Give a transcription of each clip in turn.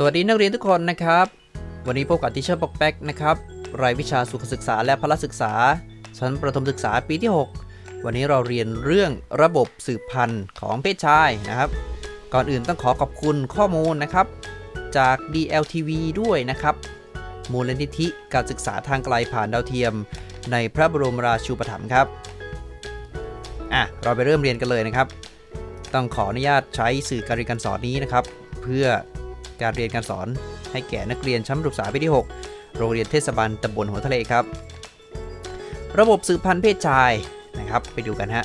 สวัสดีนักเรียนทุกคนนะครับ วันนี้พบกับทิเชอร์ปอกแป๊กนะครับ รายวิชาสุขศึกษาและพละศึกษา ชั้นประถมศึกษาปีที่ 6 วันนี้เราเรียนเรื่องระบบสืบพันธุ์ของเพศชายนะครับ ก่อนอื่นต้องขอขอบคุณข้อมูลนะครับ จาก DLTV ด้วยนะครับ มูลนิธิการศึกษาทางไกลผ่านดาวเทียม ในพระบรมราชูปถัมภ์ครับ อะ เราไปเริ่มเรียนกันเลยนะครับ ต้องขออนุญาตใช้สื่อการเรียนการสอนนี้นะครับ เพื่อ การเรียนการสอน ให้แก่นักเรียนชั้นประถมศึกษาปีที่ 6 โรงเรียนเทศบาลตำบลหัวทะเลครับ ระบบสืบพันธุ์เพศชายนะครับ ไปดูกันฮะ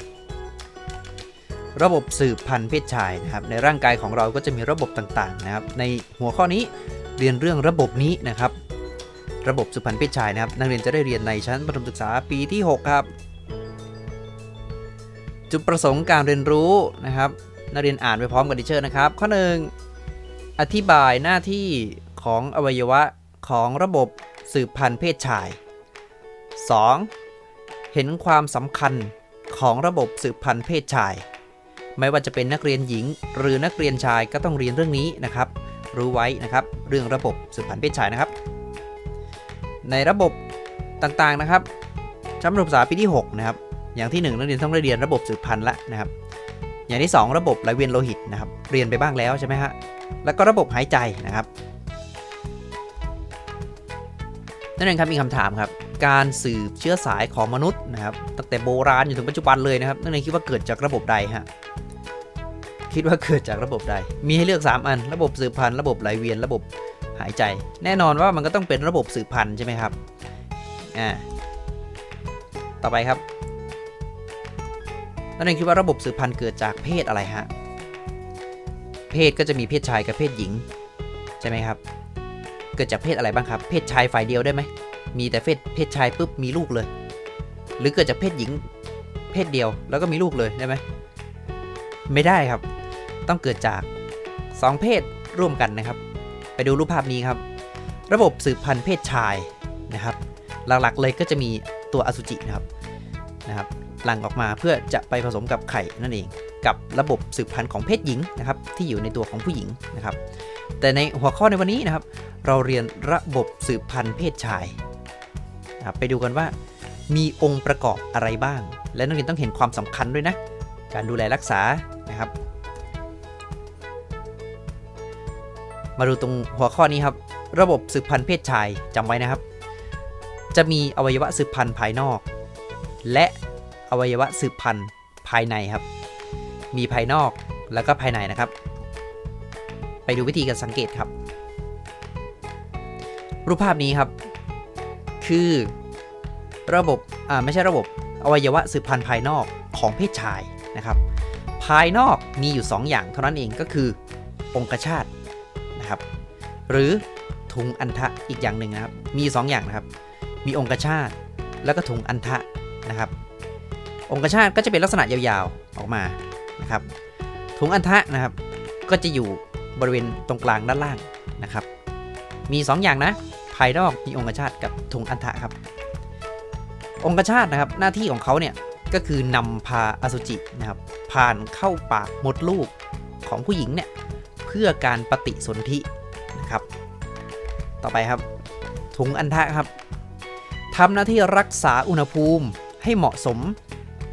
ระบบสืบพันธุ์เพศชายนะครับในร่างกายของเราก็จะมีระบบต่างๆนะครับ ในหัวข้อนี้เรียนเรื่องระบบนี้นะครับ ระบบสืบพันธุ์เพศชายนะครับ นักเรียนจะได้เรียนในชั้นประถมศึกษาปีที่ 6 ครับ จุดประสงค์การเรียนรู้นะครับ นักเรียนอ่านไปพร้อมกับดิเชอร์นะครับ ข้อ 1 อธิบายหน้าที่ของอวัยวะของระบบสืบพันธุ์เพศชาย 2. เห็นความสำคัญของระบบสืบพันธุ์เพศชาย ไม่ว่าจะเป็นนักเรียนหญิง หรือนักเรียนชายก็ต้องเรียนเรื่องนี้นะครับ รู้ไว้นะครับเรื่องระบบสืบพันธุ์เพศชายนะครับ ในระบบต่างๆนะครับชั้นประถมศึกษาปีที่6นะครับอย่างที่ 1 นักเรียนต้องได้เรียนระบบสืบพันธุ์ละนะครับ อย่างที่ 2 ระบบไหลเวียนโลหิตนะครับ เรียนไปบ้างแล้วใช่ไหมฮะ แล้วก็ระบบหายใจนะครับนั่นเองครับมีคำถามครับ การสืบเชื้อสายของมนุษย์นะครับตั้งแต่โบราณจนถึงปัจจุบันเลยนะครับนั่นเองคิดว่าเกิดจากระบบใดฮะคิดว่าเกิดจากระบบใด มีให้เลือก 3 อัน ระบบสืบพันธุ์ระบบไหลเวียนระบบหายใจ แน่นอนว่ามันก็ต้องเป็นระบบสืบพันธุ์ใช่ไหมครับอ่าต่อไปครับนั่นเองคิดว่าระบบสืบพันธุ์เกิดจากเพศอะไรฮะ เพศก็จะมีเพศชายกับเพศหญิง ใช่ไหมครับ เกิดจากเพศอะไรบ้างครับ เพศชายฝ่ายเดียวได้ไหม มีแต่เพศเพศชายปุ๊บมีลูกเลย หรือเกิดจากเพศหญิง เพศเดียวแล้วก็มีลูกเลยได้ไหม ไม่ได้ครับ ต้องเกิดจาก 2 เพศร่วมกันนะครับ ไปดูรูปภาพนี้ครับ ระบบสืบพันธุ์เพศชายนะครับ หลักๆเลยก็จะมีตัวอสุจินะครับนะครับ หลั่งออกมาเพื่อจะไปผสมกับไข่นั่นเอง กับระบบสืบพันธุ์ของเพศหญิงนะครับที่อยู่ในตัวของผู้หญิงนะครับแต่ในหัวข้อในวันนี้นะครับ เราเรียนระบบสืบพันธุ์เพศชายนะครับไปดูกันว่า มีองค์ประกอบอะไรบ้าง และนักเรียนต้องเห็นความสำคัญด้วยนะ การดูแลรักษานะครับ มาดูตรงหัวข้อนี้ครับ ระบบสืบพันธุ์เพศชายจำไว้นะครับ จะมีอวัยวะสืบพันธุ์ภายนอก และ อวัยวะสืบพันธุ์ภายในครับ มีภายนอกแล้วก็ภายในนะครับ ไปดูวิธีการสังเกตครับ รูปภาพนี้ครับ คือระบบอ่าไม่ใช่ระบบอวัยวะสืบพันธุ์ภายนอกของเพศชายนะครับ ภายนอกมีอยู่ 2 อย่างเท่านั้นเองก็คือองคชาตนะครับ หรือถุงอันทะอีกอย่างหนึ่งนะครับ มี 2 อย่างนะครับ มีองคชาตแล้วก็ถุงอันทะนะครับ องคชาตก็จะเป็นลักษณะยาวๆออกมานะครับถุงอันทะนะครับก็จะอยู่บริเวณตรงกลางด้านล่างนะครับ มี 2 อย่างนะ ภายนอกมีองคชาตกับถุงอันทะครับ องคชาตนะครับหน้าที่ของเขาเนี่ยก็คือนำพาอสุจินะครับผ่านเข้าปากมดลูกของผู้หญิงเนี่ยเพื่อการปฏิสนธินะครับ ต่อไปครับ ถุงอันทะครับทำหน้าที่รักษาอุณหภูมิให้เหมาะสม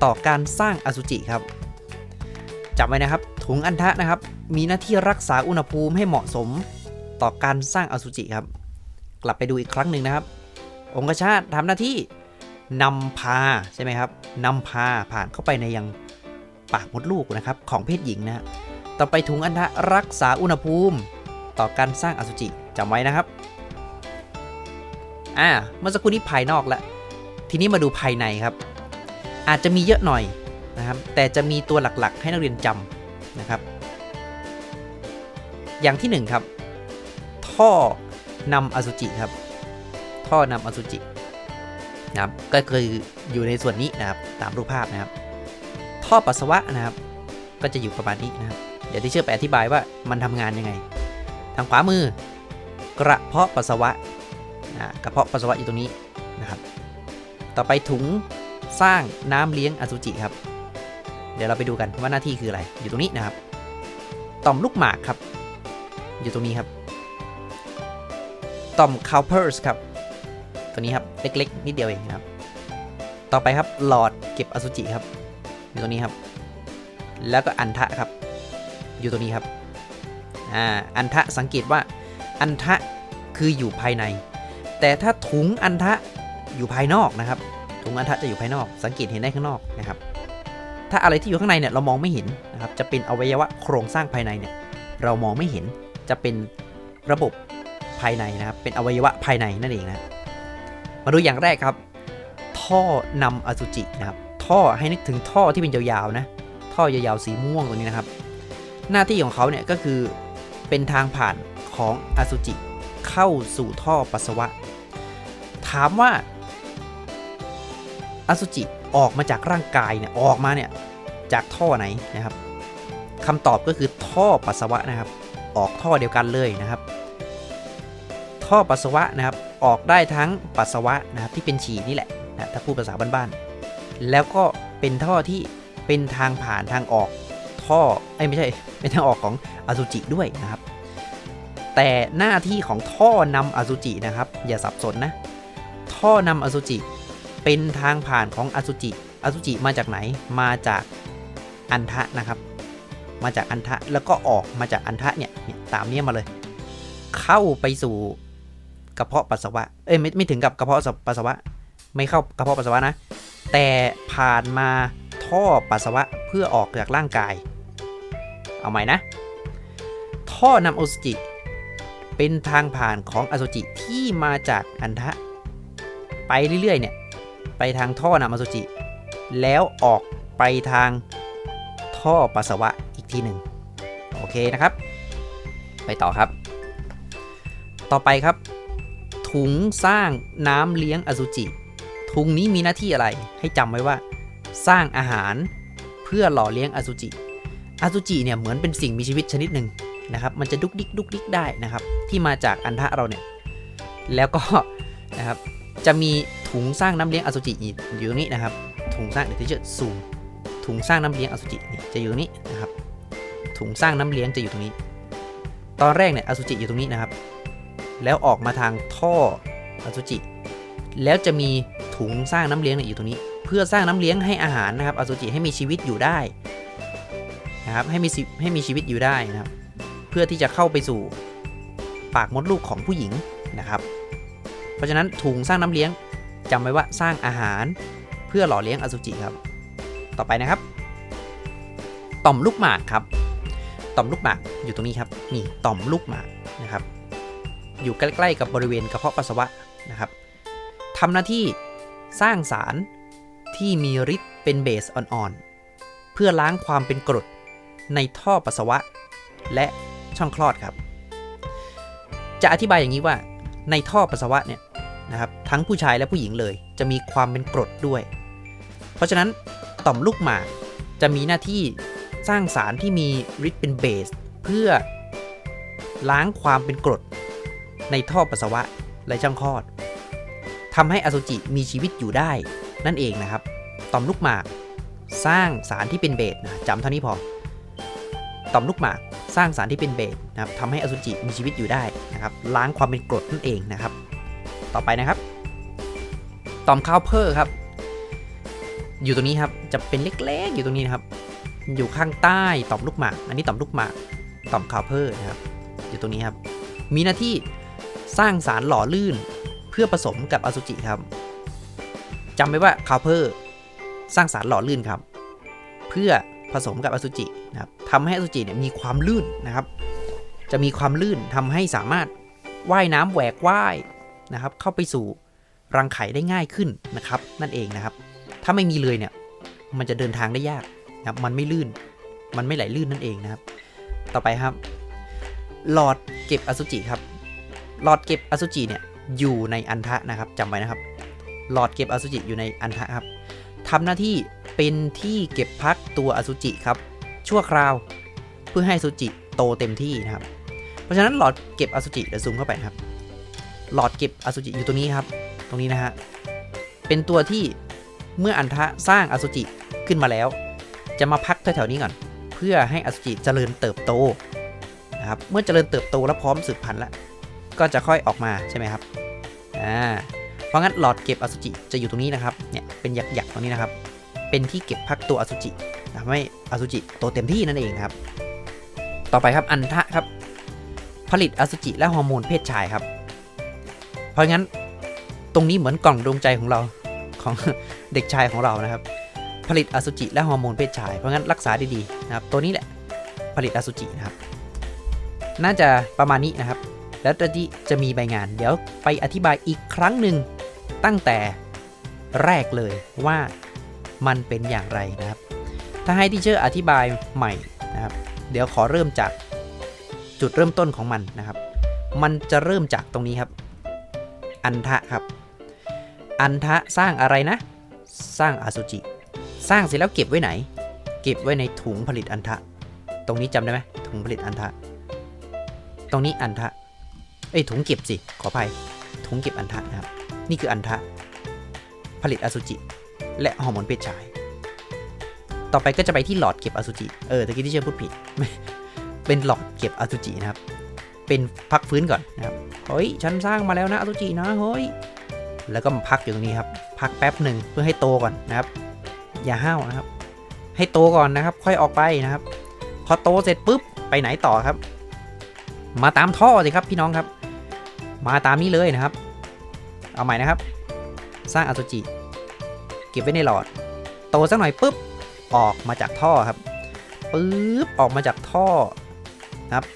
ต่อการสร้างอสุจิครับจำไว้นะครับ ถุงอันทะนะครับ มีหน้าที่รักษาอุณหภูมิให้เหมาะสมต่อการสร้างอสุจิครับ กลับไปดูอีกครั้งหนึ่งนะครับ องคชาตทำหน้าที่นำพาใช่ไหมครับนำพาผ่านเข้าไปในยังปากมดลูกนะครับของเพศหญิงนะต่อไปถุงอันทะรักษาอุณหภูมิ ต่อการสร้างอสุจิจำไว้นะครับอ่าเมื่อสักครู่นี้ภายนอกแล้วทีนี้มาดูภายในครับ อาจจะมีเยอะหน่อยนะครับ แต่จะมีตัวหลักๆ ให้นักเรียนจำนะครับ อย่างที่หนึ่งครับ ท่อนำอสุจิครับ ท่อนำอสุจินะครับก็คืออยู่ในส่วนนี้นะครับตามรูปภาพนะครับ ท่อปัสสาวะนะครับ ก็จะอยู่ประมาณนี้นะครับ เดี๋ยวที่เชื่อไปอธิบายว่ามันทำงานยังไง ทางขวามือกระเพาะปัสสาวะนะกระเพาะปัสสาวะอยู่ตรงนี้นะครับ ต่อไปถุง สร้างน้ำเลี้ยงอสุจิครับ เดี๋ยวเราไปดูกันว่าหน้าที่คืออะไร อยู่ตรงนี้นะครับ ต่อมลูกหมากครับ อยู่ตรงนี้ครับ ต่อมคาวเพอร์สครับ ตัวนี้ครับ เล็กๆ นิดเดียวเองครับ ต่อไปครับ หลอดเก็บอสุจิครับ อยู่ตรงนี้ครับ แล้วก็อันทะครับ อยู่ตรงนี้ครับ อ่า อันทะสังเกตว่า อันทะคืออยู่ภายใน แต่ถ้าถุงอันทะอยู่ภายนอกนะครับ ถุงอันทะจะอยู่ภายนอก สังเกตเห็นได้ข้างนอกนะครับ ถ้าอะไรที่อยู่ข้างในเนี่ยเรามองไม่เห็นนะครับ จะเป็นอวัยวะโครงสร้างภายในเนี่ยเรามองไม่เห็น จะเป็นระบบภายในนะครับ เป็นอวัยวะภายในนั่นเองนะ มาดูอย่างแรกครับ ท่อนำอสุจินะครับ ท่อให้นึกถึงท่อที่เป็นยาวๆนะ ท่อยาวๆสีม่วงตรงนี้นะครับ หน้าที่ของเขาเนี่ยก็คือเป็นทางผ่านของอสุจิเข้าสู่ท่อปัสสาวะ ถามว่า อสุจิออกมาจากร่างกายเนี่ยออกมาเนี่ยจากท่อไหนนะครับคำตอบก็คือท่อปัสสาวะนะครับ ออกท่อเดียวกันเลยนะครับ ท่อปัสสาวะนะครับออกได้ทั้งปัสสาวะนะครับที่เป็นฉี่นี่แหละนะถ้าพูดภาษาบ้านๆแล้วก็เป็นท่อที่เป็นทางผ่านทางออกท่อไอ้ไม่ใช่เป็นทางออกของอสุจิด้วยนะครับ แต่หน้าที่ของท่อนำอสุจินะครับ อย่าสับสนนะท่อนำอสุจิ เป็นทางผ่านของอสุจิอสุจิมาจากไหนมาจากอันทะนะครับ มาจากอันทะแล้วก็ออกมาจากอันทะเนี่ยตามเนี้ยมาเลย เข้าไปสู่กระเพาะปัสสาวะเอ้ยไม่ไม่ถึงกับกระเพาะปัสสาวะ ไม่เข้ากระเพาะปัสสาวะนะ แต่ผ่านมาท่อปัสสาวะเพื่อออกจากร่างกาย เอาใหม่นะ ท่อนำอสุจิ เป็นทางผ่านของอสุจิที่มาจากอันทะ ไปเรื่อยๆเนี่ย ไปทางท่อนำอสุจิ แล้วออกไปทางท่อปัสสาวะอีกทีหนึ่งโอเคนะครับ ไปต่อครับ ต่อไปครับ ถุงสร้างน้ำเลี้ยงอสุจิ ถุงนี้มีหน้าที่อะไรให้จำไว้ว่า สร้างอาหารเพื่อหล่อเลี้ยงอสุจิ อสุจิเนี่ยเหมือนเป็นสิ่งมีชีวิตชนิดหนึ่งนะครับ มันจะดุกดิกดุกดิกได้นะครับ ที่มาจากอันทะเราเนี่ย แล้วก็นะครับ จะมีถุงสร้างน้ำเลี้ยงอสุจิอยู่ตรงนี้นะครับ ถุงสร้างเดี๋ยวที่จะซูมถุงสร้างน้ำเลี้ยงอสุจินี่จะอยู่ตรงนี้นะครับ ถุงสร้างน้ำเลี้ยงจะอยู่ตรงนี้ ตอนแรกเนี่ยอสุจิอยู่ตรงนี้นะครับ แล้วออกมาทางท่ออสุจิ แล้วจะมีถุงสร้างน้ำเลี้ยงยอยู่ตรงนี้ เพื่อสร้างน้ำเลี้ยงให้อาหารนะครับอสุจิให้มีชีวิตอยู่ได้นะครับให้มีให้มีชีวิตอยู่ได้นะครับ เพื่อที่จะเข้าไปสู่ปากมดลูกของผู้หญิงนะครับ เพราะฉะนั้นถุงสร้างน้ำเลี้ยงจำไว้ว่าสร้างอาหารเพื่อหล่อเลี้ยงอสุจิครับ ต่อไปนะครับ ต่อมลูกหมากครับ ต่อมลูกหมากอยู่ตรงนี้ครับ นี่ต่อมลูกหมากนะครับ อยู่ใกล้ ๆ กับบริเวณกระเพาะปัสสาวะนะครับทำหน้าที่สร้างสารที่มีฤทธิ์เป็นเบสอ่อนๆ เพื่อล้างความเป็นกรดในท่อปัสสาวะ และช่องคลอดครับ จะอธิบายอย่างนี้ว่าในท่อปัสสาวะเนี่ย นะครับทั้งผู้ชายและผู้หญิงเลย จะมีความเป็นกรดด้วย เพราะฉะนั้นต่อมลูกหมากจะมีหน้าที่สร้างสารที่มีฤทธิ์เป็นเบส เพื่อล้างความเป็นกรด ในท่อปัสสาวะและช่องคลอดทำให้อสุจิมีชีวิตอยู่ได้ นั่นเองนะครับต่อมลูกหมากสร้างสารที่เป็นเบสนะจำเท่านี้พอต่อมลูกหมากสร้างสารที่เป็นเบสนะครับทำให้อสุจิมีชีวิตอยู่ได้นะครับล้างความเป็นกรดนั่นเองนะครับ ต่อไปนะครับต่อมคาวเพอร์ครับ อยู่ตรงนี้ครับ จะเป็นเล็กๆ อยู่ตรงนี้นะครับ อยู่ข้างใต้ต่อมลูกหมาก อันนี้ต่อมลูกหมากต่อมคาวเพอร์นะครับ อยู่ตรงนี้ครับ มีหน้าที่สร้างสารหล่อลื่นเพื่อผสมกับอสุจิครับ จำไว้ว่าคาวเพอร์สร้างสารหล่อลื่นครับ เพื่อผสมกับอสุจินะครับทำให้อสุจิเนี่ยมีความลื่นนะครับ จะมีความลื่นทำให้สามารถว่ายน้ำแหวกว่าย นะครับเข้าไปสู่รังไข่ได้ง่ายขึ้นนะครับนั่นเองนะครับ ถ้าไม่มีเลยเนี่ยมันจะเดินทางได้ยากนะครับมันไม่ลื่น มันไม่ไหลลื่นนั่นเองนะครับ ต่อไปครับ หลอดเก็บอสุจิครับ หลอดเก็บอสุจิเนี่ยอยู่ในอันทะนะครับจำไว้นะครับ หลอดเก็บอสุจิอยู่ในอันทะครับทำหน้าที่เป็นที่เก็บพักตัวอสุจิครับ ชั่วคราวเพื่อให้อสุจิโตเต็มที่นะครับ เพราะฉะนั้นหลอดเก็บอสุจิเดี๋ยวซูมเข้าไปนะครับ หลอดเก็บอสุจิอยู่ตรงนี้ครับ ตรงนี้นะฮะ เป็นตัวที่เมื่ออันทะสร้างอสุจิขึ้นมาแล้ว จะมาพักแถวๆนี้ก่อน เพื่อให้อสุจิเจริญเติบโตนะครับ เมื่อเจริญเติบโตแล้วพร้อมสืบพันธุ์แล้ว ก็จะค่อยออกมาใช่ไหมครับ อ่า เพราะงั้นหลอดเก็บอสุจิจะอยู่ตรงนี้นะครับ เนี่ยเป็นหยักๆตรงนี้นะครับ เป็นที่เก็บพักตัวอสุจิทำให้อสุจิโตเต็มที่นั่นเองครับ ต่อไปครับอันทะครับ ผลิตอสุจิและฮอร์โมนเพศชายครับ ราะงั้นตรงนี้เหมือนกล่องดวงใจของเราของเด็กชายของเรานะครับ ผลิตอสุจิและฮอร์โมนเพศชาย เพราะงั้นรักษาดีๆนะครับ ตัวนี้แหละผลิตอสุจินะครับ น่าจะประมาณนี้นะครับ แล้วตอนที่จะมีใบงาน เดี๋ยวไปอธิบายอีกครั้งหนึ่งตั้งแต่แรกเลยว่ามันเป็นอย่างไรนะครับ ถ้าให้ที่เชอร์อธิบายใหม่นะครับ เดี๋ยวขอเริ่มจากจุดเริ่มต้นของมันนะครับ มันจะเริ่มจากตรงนี้ครับ อันทะครับ อันทะสร้างอะไรนะ สร้างอสุจิ สร้างเสร็จแล้วเก็บไว้ไหน เก็บไว้ในถุงผลิตอันทะ ตรงนี้จำได้ไหมถุงผลิตอันทะ ตรงนี้อันทะ เอ้ยถุงเก็บสิ ขออภัย ถุงเก็บอันทะนะครับ นี่คืออันทะ ผลิตอสุจิ และฮอร์โมนเพศชาย ต่อไปก็จะไปที่หลอดเก็บอสุจิ เออตะกี้ที่เชื่อพูดผิด เป็นหลอดเก็บอสุจินะครับ เป็นพักฟื้นก่อนนะครับ เฮ้ยฉันสร้างมาแล้วนะอสุจินะเฮ้ยแล้วก็มาพักอยู่ตรงนี้ครับ พักแป๊บหนึ่งเพื่อให้โตก่อนนะครับ อย่าห้าวนะครับ ให้โตก่อนนะครับ ค่อยออกไปนะครับ พอโตเสร็จปุ๊บไปไหนต่อครับ มาตามท่อสิครับพี่น้องครับ มาตามนี้เลยนะครับ เอาใหม่นะครับ สร้างอสุจิ เก็บไว้ในหลอด โตสักหน่อยปุ๊บออกมาจากท่อครับปุ๊บออกมาจากท่อนะครับ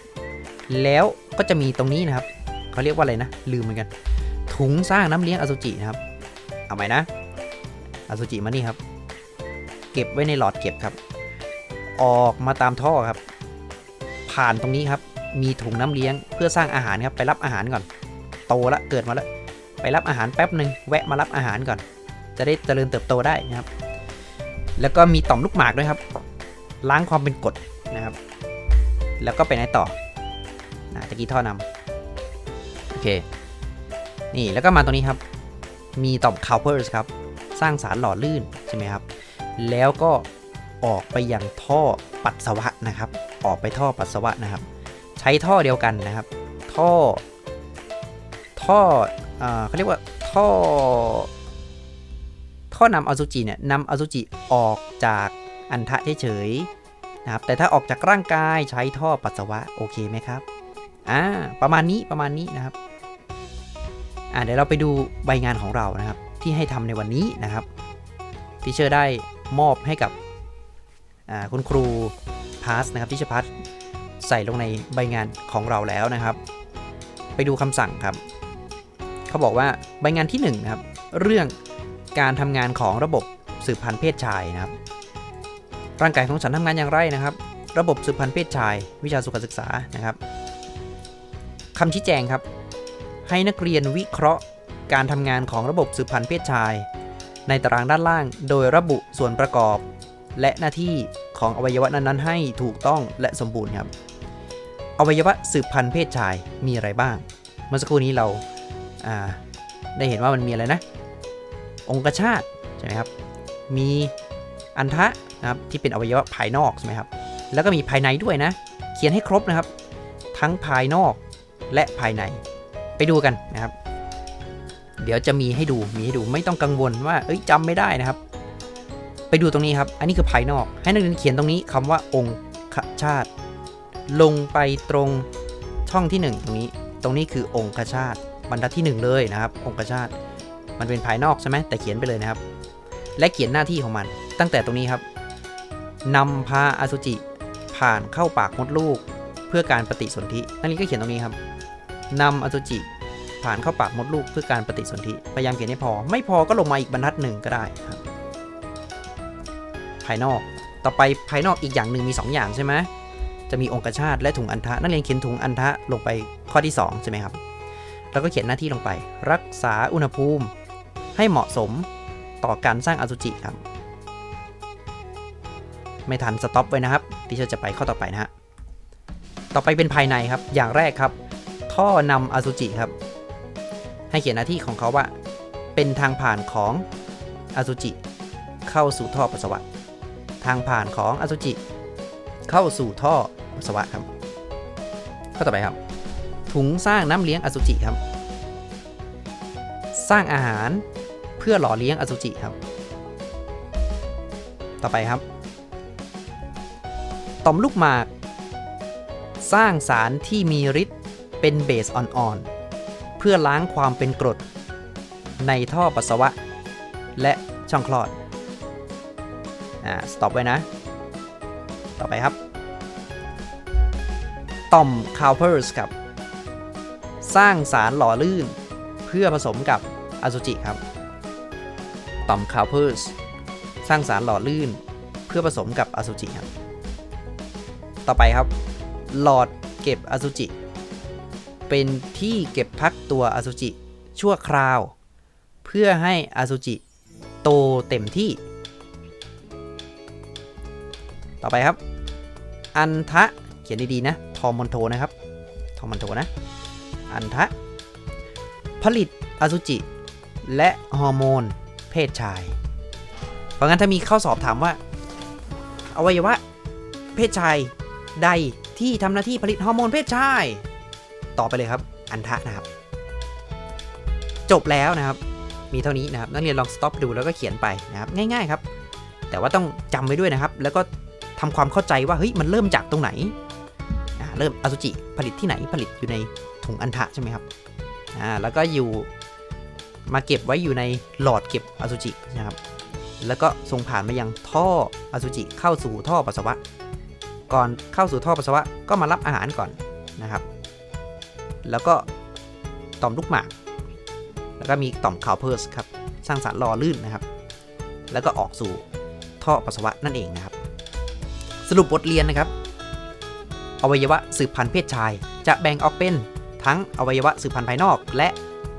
แล้วก็จะมีตรงนี้นะครับ เขาเรียกว่าอะไรนะ ลืมเหมือนกัน ถุงสร้างน้ำเลี้ยงอสุจินะครับ เอาใหมนะ อสุจิมานี่ครับ เก็บไว้ในหลอดเก็บครับ ออกมาตามท่อครับ ผ่านตรงนี้ครับ มีถุงน้ำเลี้ยงเพื่อสร้างอาหารครับ ไปรับอาหารก่อน โตละเกิดมาแล้ว ไปรับอาหารแป๊บหนึ่งแวะมารับอาหารก่อน จะได้เจริญเติบโตได้นะครับ แล้วก็มีต่อมลูกหมากด้วยครับ ล้างความเป็นกรดนะครับ แล้วก็ไปไหนต่อนะตะกี้ท่อนำโอ เค นี่แล้วก็มาตรงนี้ครับ มีต่อมคาวเพอร์สครับ สร้างสารหล่อลื่นใช่ไหมครับ แล้วก็ออกไปยังท่อปัสสาวะนะครับ ออกไปท่อปัสสาวะนะครับ ใช้ท่อเดียวกันนะครับ ท่อ ท่อเขาเรียกว่าท่อ ท่อนำอสุจิเนี่ยนำอสุจิออกจากอันทะเฉยๆนะครับ แต่ถ้าออกจากร่างกายใช้ท่อปัสสาวะโอเคไหมครับ อ่า ประมาณนี้ประมาณนี้นะครับ อ่าเดี๋ยวเราไปดูใบงานของเรานะครับ ที่ให้ทำในวันนี้นะครับทีเชอร์ได้มอบให้กับคุณครูพาสนะครับที่เชอร์พัสใส่ลงในใบงานของเราแล้วนะครับ ไปดูคำสั่งครับ เขาบอกว่าใบงานที่1นะครับเรื่องการทำงานของระบบสืบพันธุ์เพศชายนะครับ ร่างกายของฉันทำงานอย่างไรนะครับ ระบบสืบพันธุ์เพศชาย วิชาสุขศึกษานะครับคำชี้แจงครับ ให้นักเรียนวิเคราะห์ การทำงานของระบบสืบพันธุ์เพศชาย ในตารางด้านล่างโดยระบุส่วนประกอบ และหน้าที่ของอวัยวะนั้นๆ ให้ถูกต้องและสมบูรณ์ครับ อวัยวะสืบพันธุ์เพศชายมีอะไรบ้าง เมื่อสักครู่นี้เราาได้เห็นว่ามันมีอะไรนะ องคชาตใช่ไหมครับ มีอันทะนะครับที่เป็นอวัยวะภายนอกใช่ไหมครับ แล้วก็มีภายในด้วยนะ เขียนให้ครบนะครับ ทั้งภายนอกและภายใน ไปดูกันนะครับ เดี๋ยวจะมีให้ดูมีให้ดูไม่ต้องกังวลว่าเอ้ยจำไม่ได้นะครับ ไปดูตรงนี้ครับ อันนี้คือภายนอก ให้นักเรียนเขียนตรงนี้คำว่าองค์ชาติ ลงไปตรงช่องที่ 1 ตรงนี้ ตรงนี้คือองค์ชาติบรรทัดที่ 1 เลยนะครับ องค์ชาติ มันเป็นภายนอกใช่ไหมแต่เขียนไปเลยนะครับ และเขียนหน้าที่ของมัน ตั้งแต่ตรงนี้ครับนำพาอสุจิผ่านเข้าปากมดลูก เพื่อการปฏิสนธินักเรียนก็เขียนตรงนี้ครับ นำอสุจิผ่านเข้าปากมดลูกเพื่อการปฏิสนธิพยายามเขียนให้พอ ไม่พอก็ลงมาอีกบรรทัดหนึ่งก็ได้ครับ ภายนอกต่อไปภายนอกอีกอย่างหนึ่งมี 2 อย่างใช่ไหมจะมีองคชาตและถุงอันทะนักเรียนเขียนถุงอันทะลงไปข้อที่ 2 ใช่ไหมครับ แล้วก็เขียนหน้าที่ลงไป รักษาอุณหภูมิ ให้เหมาะสมต่อการสร้างอสุจิครับ ไม่ทันสต็อปไว้นะครับที่จะไปข้อต่อไปนะฮะต่อไปเป็นภายในครับ อย่างแรกครับ ท่อนำอสุจิครับ ให้เขียนหน้าที่ของเขาว่า เป็นทางผ่านของอสุจิ เข้าสู่ท่อปัสสาวะ ทางผ่านของอสุจิ เข้าสู่ท่อปัสสาวะครับ ข้อต่อไปครับ ถุงสร้างน้ำเลี้ยงอสุจิครับ สร้างอาหารเพื่อหล่อเลี้ยงอสุจิครับ ต่อไปครับต่อมลูกหมาก สร้างสารที่มีฤทธิ์ เป็นเบสอ่อนๆ เพื่อล้างความเป็นกรด ในท่อปัสสาวะ และช่องคลอด อ่า สต็อปไว้นะ ต่อไปครับต่อมคาวเพอร์สครับ สร้างสารหล่อลื่น เพื่อผสมกับอสุจิครับต่อมคาวเพอร์สสร้างสารหล่อลื่น เพื่อผสมกับอสุจิครับ ต่อไปครับ หลอดเก็บอสุจิ เป็นที่เก็บพักตัวอสุจิชั่วคราว เพื่อให้อสุจิโตเต็มที่ ต่อไปครับ อันทะเขียนดีๆนะทอมอนโทนะครับทอมอนโทนะ อันทะ ผลิตอสุจิ และฮอร์โมน เพศชาย เพราะงั้นถ้ามีข้อสอบถามว่า อวัยวะ เพศชายใดที่ทำหน้าที่ผลิตฮอร์โมนเพศชาย ต่อไปเลยครับ อันทะนะครับ จบแล้วนะครับ มีเท่านี้นะครับนักเรียนลองสต็อปดูแล้วก็เขียนไปนะครับ ง่ายๆครับ แต่ว่าต้องจำไว้ด้วยนะครับ แล้วก็ทำความเข้าใจว่าเฮ้ยมันเริ่มจากตรงไหนเริ่มอสุจิผลิตที่ไหนผลิตอยู่ในถุงอันทะใช่ไหมครับอ่าแล้วก็อยู่มาเก็บไว้อยู่ในหลอดเก็บอสุจินะครับ แล้วก็ส่งผ่านมายังท่ออสุจิเข้าสู่ท่อปัสสาวะ ก่อนเข้าสู่ท่อปัสสาวะก็มารับอาหารก่อนนะครับ แล้วก็ต่อมลูกหมาก แล้วก็มีต่อมคาวเพอร์สครับ สร้างสารหล่อลื่นนะครับ แล้วก็ออกสู่ท่อปัสสาวะนั่นเองนะครับ สรุปบทเรียนนะครับ อวัยวะสืบพันธุ์เพศชาย จะแบ่งออกเป็นทั้งอวัยวะสืบพันธุ์ภายนอก และ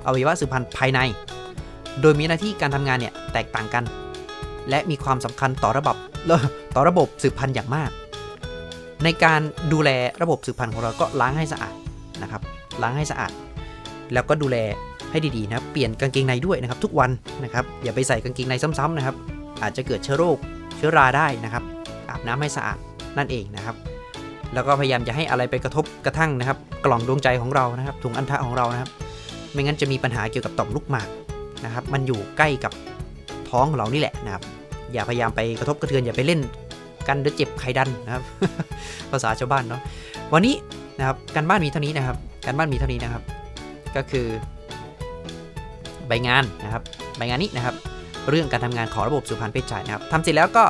อวัยวะสืบพันธุ์ภายใน โดยมีหน้าที่การทำงานเนี่ยแตกต่างกัน และมีความสำคัญต่อระบบต่อระบบสืบพันธุ์อย่างมาก ในการดูแลระบบสืบพันธุ์ของเราก็ล้างให้สะอาดนะครับ ล้างให้สะอาด แล้วก็ดูแลให้ดีๆนะครับเปลี่ยนกางเกงในด้วยนะครับ ทุกวันนะครับอย่าไปใส่กางเกงในซ้ำๆนะครับ อาจจะเกิดเชื้อโรคเชื้อราได้นะครับ อาบน้ำให้สะอาดนั่นเองนะครับ แล้วก็พยายามจะให้อะไรไปกระทบกระทั่งนะครับ กล่องดวงใจของเรานะครับถุงอันทะของเรานะครับ ไม่งั้นจะมีปัญหาเกี่ยวกับต่อมลูกหมากนะครับ มันอยู่ใกล้กับท้องของเรานี่แหละนะครับ อย่าพยายามไปกระทบกระเทือนอย่าไปเล่นกันเดี๋ยวเจ็บไข้ดันนะครับ ภาษาชาวบ้านเนาะวันนี้นะครับการบ้านมีเท่านี้นะครับ การบ้านมีเท่านี้นะครับ ก็คือ ใบงานนะครับ ใบงานนี้นะครับ เรื่องการทำงานของระบบสุพรรณเพศชายนะครับทำเสร็จแล้วก็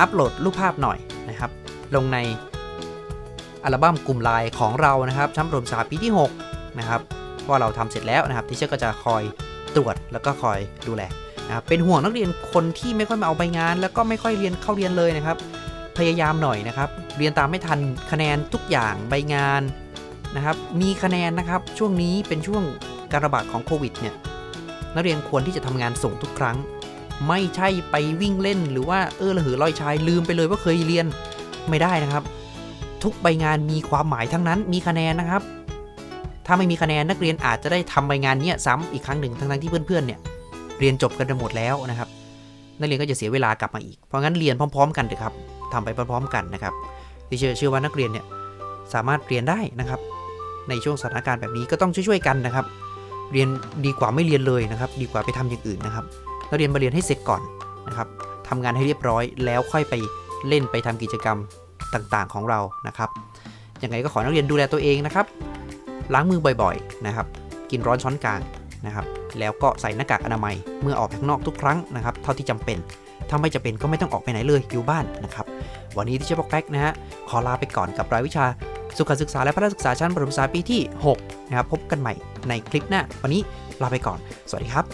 อัปโหลดรูปภาพหน่อยนะครับ ลงในอัลบั้มกลุ่มไลน์ของเรานะครับชั้นประถมศึกษาปีที่ 6 นะครับว่าเราทำเสร็จแล้วนะครับที่เชอร์ก็จะคอยตรวจแล้วก็คอยดูแลนะครับเป็นห่วงนักเรียนคนที่ไม่ค่อยมาเอาใบงาน แล้วก็ไม่ค่อยเรียนเข้าเรียนเลยนะครับ พยายามหน่อยนะครับ เรียนตามไม่ทันคะแนนทุกอย่างใบงาน นะครับมีคะแนนนะครับช่วงนี้เป็นช่วงการระบาดของโควิดเนี่ยนักเรียนควรที่จะทำงานส่งทุกครั้ง ไม่ใช่ไปวิ่งเล่นหรือว่าเออระหือลอยชายลืมไปเลยว่าเคยเรียนไม่ได้นะครับ ทุกใบงานมีความหมายทั้งนั้นมีคะแนนนะครับ ถ้าไม่มีคะแนนนักเรียนอาจจะได้ทำใบงานเนี้ยซ้ำอีกครั้งหนึ่งทั้งๆที่เพื่อนๆเนี่ยเรียนจบกันหมดแล้วนะครับ นักเรียนก็จะเสียเวลากลับมาอีกเพราะงั้นเรียนพร้อม ๆ กันเถอะครับทำไปพร้อมๆกันนะครับที่เชื่อว่านักเรียนเนี่ยสามารถเรียนได้นะครับ ในช่วงสถานการณ์แบบนี้ก็ต้องช่วยๆกันนะครับ เรียนดีกว่าไม่เรียนเลยนะครับ ดีกว่าไปทำอย่างอื่นนะครับแล้วเรียนมาเรียนให้เสร็จก่อนนะครับทำงานให้เรียบร้อย แล้วค่อยไปเล่นไปทำกิจกรรมต่างๆของเรานะครับยังไงก็ขอนักเรียนดูแลตัวเองนะครับ ล้างมือบ่อยๆนะครับ กินร้อนช้อนกลางนะครับ แล้วก็ใส่หน้ากากอนามัยเมื่อออกข้างนอกทุกครั้งนะครับ เท่าที่จำเป็น ถ้าไม่จำเป็นก็ไม่ต้องออกไปไหนเลยอยู่บ้านนะครับ วันนี้ที่เชฟบอกแป๊กนะฮะ ขอลาไปก่อนกับรายวิชา สุขศึกษาและพัฒนศึกษาชั้นประถมศึกษาปีที่ 6 นะครับ พบกันใหม่ในคลิปหน้า วันนี้ลาไปก่อน สวัสดีครับ